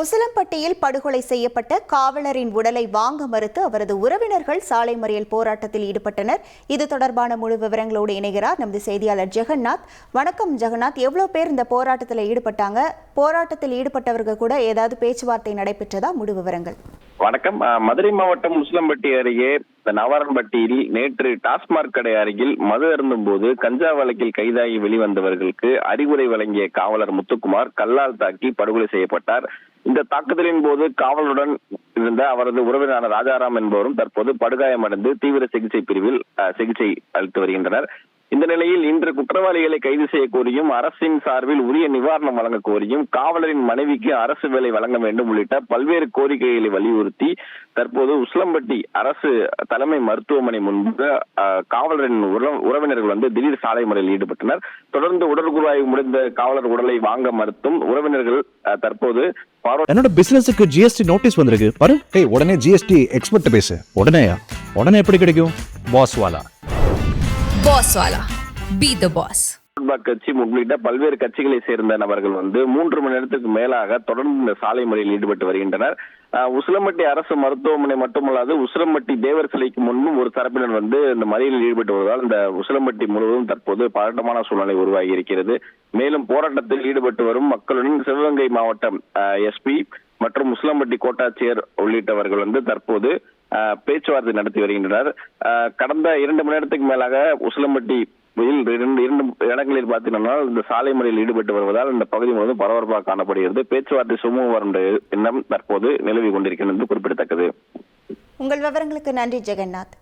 உசிலம்பட்டியில் படுகொலை செய்யப்பட்ட காவலரின் உடலை வாங்க மறுத்து அவரது உறவினர்கள் சாலை மறியல் போராட்டத்தில் ஈடுபட்டனர். இது தொடர்பான முழு விவரங்களோடு இணைகிறார் நமது செய்தியாளர் ஜெகநாத். வணக்கம் ஜெகநாத். எவ்வளோ பேர் இந்த போராட்டத்தில் ஈடுபட்டாங்க? போராட்டத்தில் ஈடுபட்டவர்கள் கூட ஏதாவது பேச்சுவார்த்தை நடைபெற்றதா? முழு விவரங்கள். வணக்கம். மதுரை மாவட்டம் முஸ்லம்பட்டி அருகே நவாரன்பட்டியில் நேற்று டாஸ்மாக் கடை அருகில் மது அருந்தும் போது கஞ்சா வழக்கில் கைதாகி வெளிவந்தவர்களுக்கு அறிவுரை வழங்கிய காவலர் முத்துக்குமார் கல்லால் தாக்கி படுகொலை செய்யப்பட்டார். இந்த தாக்குதலின் போது காவலருடன் இருந்த அவரது உறவினரான ராஜாராம் என்பவரும் தற்போது படுகாயமடைந்து தீவிர சிகிச்சை பிரிவில் சிகிச்சை அளித்து வருகின்றனர். இந்த நிலையில் இன்று குற்றவாளிகளை கைது செய்ய கோரியும் அரசின் சார்பில் உரிய நிவாரணம் வழங்க கோரியும் காவலரின் மனைவிக்கு அரசு வேலை வழங்க வேண்டும் உள்ளிட்ட பல்வேறு கோரிக்கைகளை வலியுறுத்தி தற்போது உஸ்லம்பட்டி அரசு தலைமை மருத்துவமனை முன்பு காவலரின் உற- உறவினர்கள் வந்து திடீர் சாலை முறையில் ஈடுபட்டனர். தொடர்ந்து உடற்குழாய்வு முடிந்த காவலர் உடலை வாங்க மறுத்தும் உறவினர்கள் அஹ், தற்போது என்னோட பிசினஸுக்கு ஜிஎஸ்டி நோட்டீஸ் வந்திருக்கு. பாரு உடனே ஜிஎஸ்டி எக்ஸ்பர்ட் பேசு. உடனேயா? உடனே எப்படி கிடைக்கும்? பாஸ் வாலா. பாஸ் வாலா. பி த பாஸ் கட்சி உள்ளிட்ட பல்வேறு கட்சிகளை சேர்ந்த நபர்கள் வந்து மூன்று மணி நேரத்துக்கு மேலாக தொடர்ந்து இந்த சாலை முறையில் ஈடுபட்டு வருகின்றனர். உசிலம்பட்டி அரசு மருத்துவமனை மட்டுமல்லாது உசிலம்பட்டி தேவர் சிலைக்கு முன்பும் ஒரு தரப்பினர் வந்து இந்த மறியலில் ஈடுபட்டு வருவதால் இந்த உசிலம்பட்டி முழுவதும் தற்போது பதட்டமான சூழ்நிலை உருவாகி இருக்கிறது. மேலும் போராட்டத்தில் ஈடுபட்டு வரும் மக்களுடன் சிவகங்கை மாவட்டம் எஸ்பி மற்றும் முஸ்லம்பட்டி கோட்டாட்சியர் உள்ளிட்டவர்கள் வந்து தற்போது பேச்சுவார்த்தை நடத்தி வருகின்றனர். கடந்த இரண்டு மணி நேரத்துக்கு மேலாக உசிலம்பட்டி இரண்டு இரண்டு இடங்களில் பார்த்தீங்கன்னா இந்த சாலை முறையில் ஈடுபட்டு வருவதால் இந்த பகுதி முழுவதும் பரபரப்பாக காணப்படுகிறது. பேச்சுவார்த்தை சுமூகம் எண்ணம் தற்போது நிலவி கொண்டிருக்கிறது குறிப்பிடத்தக்கது. உங்கள் விவரங்களுக்கு நன்றி ஜெகநாத்